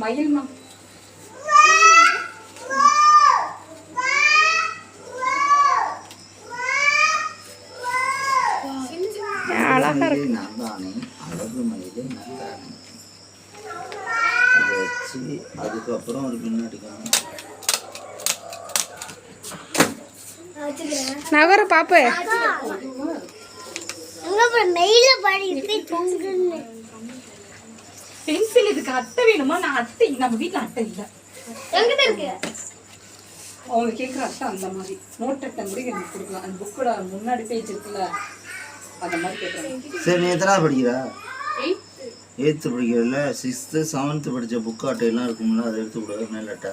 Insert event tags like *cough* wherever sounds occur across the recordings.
மயில்மா அழகா இருக்கு. மயிலே அழகு மயிலே வச்சு அதுக்கப்புறம் ஒரு பின்னாடி. நகர பாப்பு. பென்சில் இதுக்கு அட்டை வேணுமா? நான் அட்டை நம்ம வீட்ல அட்டை இல்ல. அவங்க கேட்குற அட்டை அந்த மாதிரி. நோட் அட்டை கூட எனக்கு கொடுக்கலாம். அந்த புக்கோட முன்னாடி பேஜ் இருக்குல்ல அந்த மாதிரி கேட்குறாங்க சரி நீ எத்தனாவது படிக்கிறா? எயித்து படிக்கிறல சிக்ஸ்த்து செவன்த்து படித்த புக் அட்டையெல்லாம் இருக்கும்ல அதை எடுத்து கொடு. மேலாட்டா.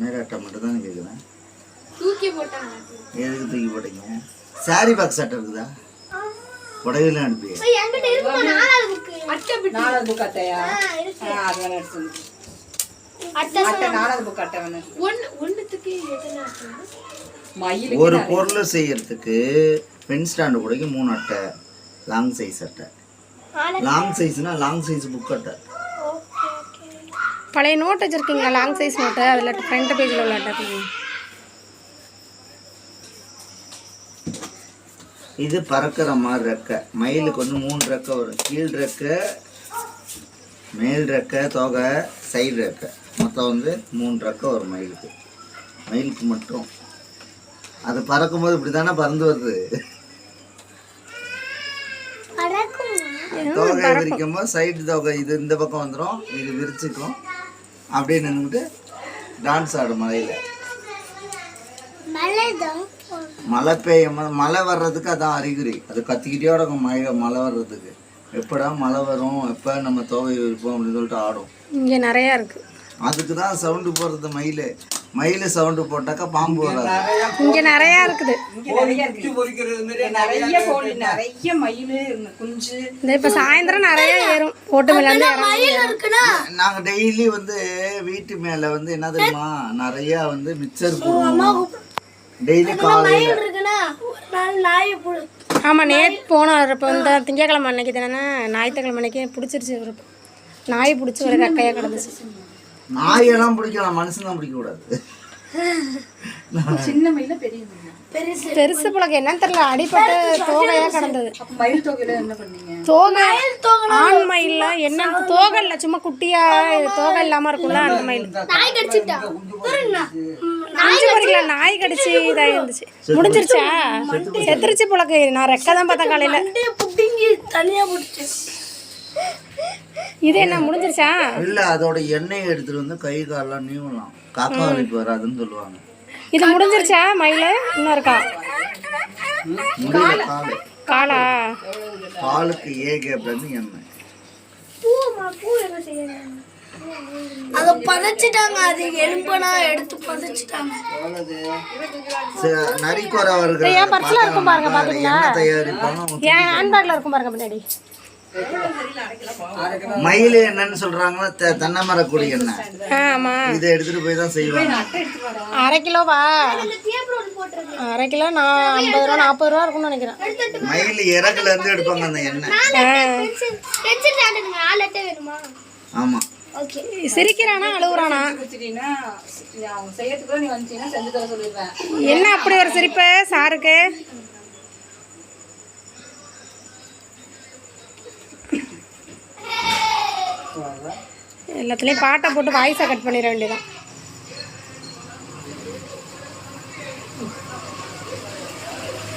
மேலாட்டா மட்டும் தான் கேட்குறேன் தூக்கி போட்டாங்க எதுக்கு தூக்கி போட்டீங்க? சாரி பாக்ஸ் அட்டை இருக்குதா? புடவைலாம் அனுப்பி என்கிட்ட அட்டை நாலாவது புக் அட்டையா? ஆ, அது வேணா எடுத்து வந்து. அட்டை அட்டை நாலாவது புக் அட்டை வேணா ஒன்னு ஒன்னுத்துக்கு எத்தனை அட்டை? மயிலுக்கு ஒரு. பொருள் செய்யறதுக்கு பென் ஸ்டாண்டு கூடக்கு மூணு அட்டை லாங் சைஸ் அட்டை. லாங் சைஸ்னா லாங் சைஸ் புக் அட்டை. பழைய நோட் வச்சிருக்கீங்களா? லாங் சைஸ் நோட்டு அதில் ஃப்ரண்ட் பேஜில் உள்ள அட்டை. இது பறக்கிற மாதிரி ரெக்கை. மயிலுக்கு வந்து மூணு ரெக்கை வரும். கீழ் ரெக்கை மேல் ரெக்கை தொகை சைடு ரெக்கை. மொத்தம் வந்து மூணு ரெக்கை வரும் மயிலுக்கு. மயிலுக்கு மட்டும். அது பறக்கும்போது இப்படி தானே பறந்து வருது? தொகை விரிக்கும் போது சைடு தொகை இது இந்த பக்கம் வந்துடும் இது விரிச்சுக்கும். அப்படியே நின்றுட்டு டான்ஸ் ஆடும் மலையில். மழை பெய்யும் போது மழை வர்றதுக்கு அதான் அறிகுறி. அது கத்திக்கிட்டே இருக்கும் மழை மழை வர்றதுக்கு. எப்படா மழை வரும்? எப்போ நம்ம தோகை இருப்போம் அப்படின்னு சொல்லிட்டு ஆடும். இங்கே நிறையா இருக்குது அதுக்கு தான் சவுண்டு போடுறது மயில். மயில் சவுண்டு போட்டாக்கா பாம்பு வராது. இங்கே நிறையா இருக்குது. இங்க நிறைய இருக்கு. நிறைய கோழி நிறைய மயில் குஞ்சு. இந்த இப்போ சாயந்தரம் நிறையா ஏறும். ஓட்டு இறங்கும் நாங்கள் டெய்லி வந்து வீட்டு மேலே வந்து என்ன தெரியுமா? நிறைய வந்து மிக்சர் போடுவோம். டெய்லி காலையில். இருக்குன்னா ஒரு நாள் நாயை போடு ஆமாம் நேற்று போனோம். இப்போ இந்த திங்கக்கிழமை அன்னைக்கு தானே ஞாயிற்றுக்கிழமை அன்னைக்கு பிடிச்சிருச்சு ஒரு நாய் பிடிச்சி ஒரு ரெக்கையாக கிடந்துச்சு. நாயெல்லாம் பிடிக்கலாம் மனுஷன் தான் பிடிக்கக்கூடாது. *laughs* சின்ன பெரிய பெருசு. பழக்கம் என்னன்னு தெரியல அடிப்பட்டு தோகையாக கிடந்தது. அப்ப மயில் தொகையில என்ன பண்ணீங்க? தோகை ஆண் மயில்ல என்ன தோகை இல்லை சும்மா குட்டியா தோகை இல்லாம இருக்கும்ல அந்த மயில். நாய் கடிச்சிட்டா? நாய் கடிச்சு இதாக இருந்துச்சு முடிஞ்சிருச்சா? செத்துருச்சு புழக்கு நான் ரெக்கை தான் பார்த்தேன் காலையில. தனியா இது என்ன முடிஞ்சிருச்சா? இல்லை அதோட எண்ணெயை எடுத்துட்டு வந்து கை காலெல்லாம் நீவலாம். காக்கா வலிப்பு வராதுன்னு சொல்லுவாங்க. இது முடிஞ்சிருச்சா மயில்? இன்னும் இருக்கா? முடியல காலு. காலா? காலுக்கு ஏ பூ என்ன அத பதைச்சிட்டாங்க அது எலும்பனா எடுத்து பதைச்சிட்டாங்க. வருகிற என் பர்ஸ்ல இருக்கும் பாருங்க பாத்தீங்களா என் ஹேண்ட்பேக்ல இருக்கும் பாருங்க பின்னாடி மயில் என்னன்னு சொல்றாங்கன்னா தெ- தென்னை மரக்குடி ஆமா. இதை எடுத்துட்டு போய் தான் செய்வாங்க. அரை கிலோவா? அரை கிலோ நான் ஐம்பது ரூபா நாற்பது ரூபா இருக்கும்னு நினைக்கிறேன். மயில் இறகுல இருந்து எடுப்பாங்க அந்த எண்ணெய். ஆமா. ஓகே. சிரிக்கிறானா அழுகுறானா என்ன அப்படி ஒரு சிரிப்பு சாருக்கு? எல்லாத்துலேயும் பாட்டை போட்டு வாய்ஸை கட் பண்ணிட வேண்டியதான்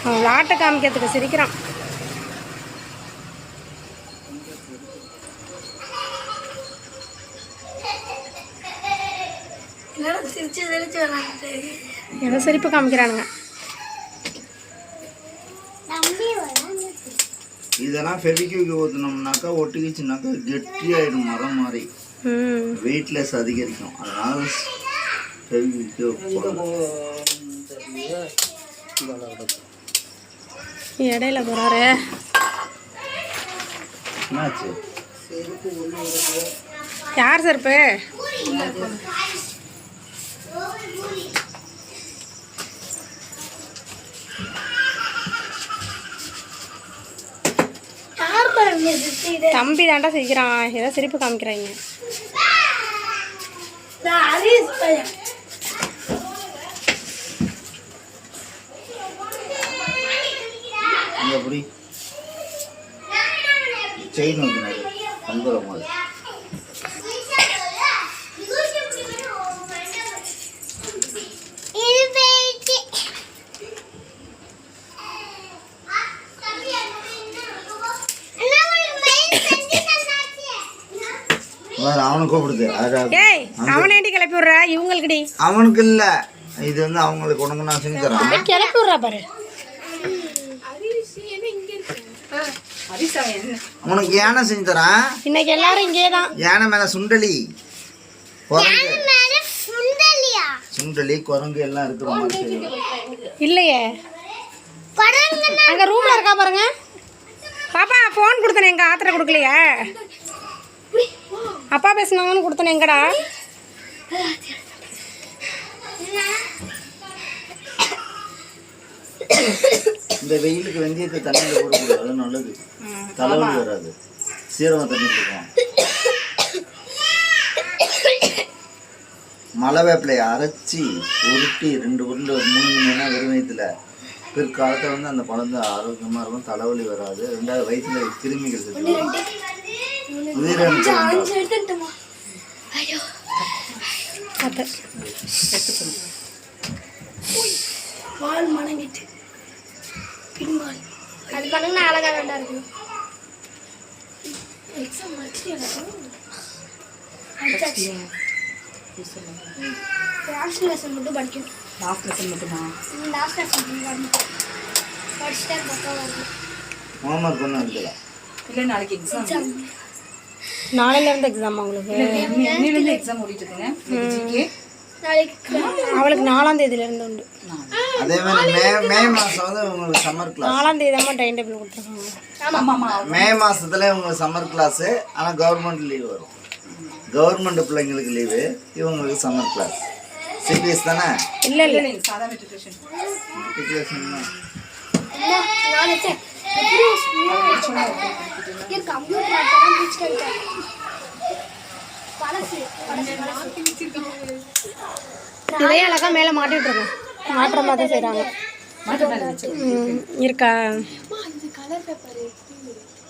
அவன் விளாட்டை காமிக்கிறதுக்கு சிரிக்கிறான். ஏதோ சிரிப்பு காமிக்கிறானுங்க. இதெல்லாம் ஃபெவிக்யூக்கு ஊற்றினோம்னாக்கா ஒட்டிக்கிச்சுனாக்கா கெட்டியாயிடும் மரம் மாதிரி. ம். வெயிட்லெஸ் அதிகரிக்கும். அதனால இடையில போகிறாரு என்னாச்சு? யார் செருப்பு யார் பாருங்க தம்பி தாண்டா சிரிக்கிறான். ஏதோ சிரிப்பு காமிக்கிறாங்க. நான் ஹரிஸ் பையன் செயின் வந்து தங்குற மாதிரி இது போயிட்டு வேற அவனை கூப்பிடுது. ஏய் அவனேண்டி கிளப்பி விட்ற? இவங்களுக்குடி அவனுக்கு இல்ல. இது வந்து அவங்களுக்கு உனக்கு நான் செஞ்சு தரேன். கிளப்பி விட்றா பாரு. உனக்கு யானை செஞ்சு தரேன். இன்னைக்கு எல்லாரும் இங்கே தான். யானை மேல சுண்டலி. குரங்கு. மேல சுண்டலியா? சுண்டலி குரங்கு எல்லாம் இருக்கிற. இல்லையே. அங்கே ரூமில் இருக்கா பாருங்க. பாப்பா ஃபோன் கொடுத்தனே எங்க ஆத்திர கொடுக்கலையா. அப்பா பேசுனாங்கன்னு கொடுத்தனே எங்கடா? இந்த வெயிலுக்கு வெந்தயத்தை தண்ணியில் போடக்கூடாது அது நல்லது. தலைவலி வராது. சீரகம் தண்ணி கொடுக்கும் மலை வேப்பிலையை அரைச்சி உருட்டி ரெண்டு உருண்டை ஒரு மூணு மணி நேரம் வெறும் வயிற்றுல பிற்காலத்தில் வந்து அந்த குழந்தை ஆரோக்கியமாக இருக்கும் தலைவலி வராது. ரெண்டாவது வயிற்றுல கிருமிகள் பார்த்து வால் மணங்கிட்டு. பின்வால். அது பண்ணுங்க அழகா வேண்டாம் இருக்கும் எக்ஸாம் லாஸ்ட் லெசன் மட்டும் படிக்கணும். லாஸ்ட் லெசன் மட்டுமா? லாஸ்ட் லெசன் படிக்கணும். படிச்சுட்டே பக்கம் வரணும் ஹோம்ஒர்க் ஒன்றும் எழுதலாம் இல்லை நாளைக்கு எக்ஸாம் நாளையில இருந்து எக்ஸாம் அவங்களுக்கு எக்ஸாம் ஓடிட்டு இருக்குங்க அவளுக்கு நாலாம் தேதியில இருந்து உண்டு. அதே மாதிரி மே மே மாதம் வந்து உங்களுக்கு சம்மர் கிளாஸ் நாலாம் தேதி தான் டைம் டேபிள் கொடுத்துருக்காங்க மே மாசத்துல உங்களுக்கு சம்மர் கிளாஸு ஆனால் கவர்மெண்ட் லீவ் வரும். கவர்மெண்ட் பிள்ளைங்களுக்கு லீவு இவங்களுக்கு சம்மர் கிளாஸ் சிபிஎஸ் தானே? இல்லை இல்லை. இல்லை சாதா மெட்ரிகுலேஷன் Matriculation தான். அம்மா நாளைக்கு என் கம்ப்யூட்டர் மட்டும் பிடிச்சிட்டேன் பழசு பழசு பழசு. இதே அழகா மேலே மாட்டி விட்டுருங்க மாட்டுற மாதிரி செய்கிறாங்க இருக்கா?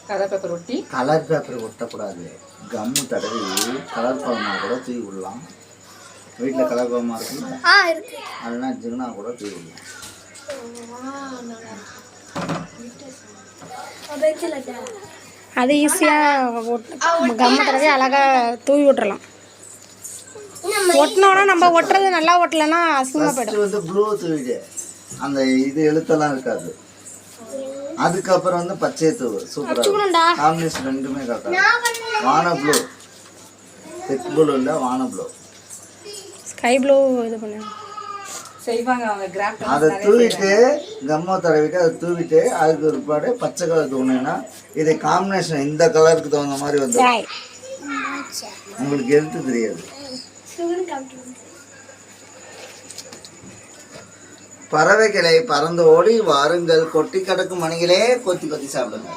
கலர் பேப்பர் ஒட்டி? கலர் பேப்பர் ஒட்டக்கூடாது. கம்மு தடவி கலர் பழமாக கூட தூவி விடலாம் வீட்டில் கலர் ஆ இருக்கு. அதெல்லாம் ஜிகுனா கூட தூவி விடலாம் அது ஈஸியாக கம்ம தடவை அழகாக தூவி விட்டுறலாம். ஒட்டினோன்னா நம்ம ஒட்டுறது நல்லா ஒட்டலைன்னா அசிங்கமாக போயிடும். வந்து ப்ளூ தூவிடு. அந்த இது எழுத்தெல்லாம் இருக்காது. அதுக்கப்புறம் வந்து பச்சை தூவு. சூப்பராக காம்பினேஷன் ரெண்டுமே கரெக்டாக வான ப்ளூ தெற்கு ப்ளூ இல்லை வான ப்ளூ ஸ்கை ப்ளூ இது பண்ணு. செய்வாங்க அவங்க கிராஃப்ட் அதை தூவிட்டு கம்மா தடவிட்டு அதை தூவிட்டு அதுக்கு ஒரு பாடு பச்சை கலர் தூணுன்னா இது காம்பினேஷன் இந்த கலருக்கு தகுந்த மாதிரி வந்து உங்களுக்கு எழுத்து தெரியாது. பறவைகளை பறந்து ஓடி வாருங்கள். கொட்டி கிடக்கும் மணிகளே கொத்தி கொத்தி சாப்பிடுங்க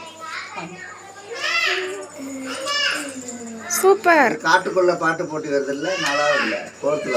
சூப்பர். காட்டுக்குள்ள பாட்டு போட்டி வருது இல்ல. நாலாவது இல்ல கோலத்துல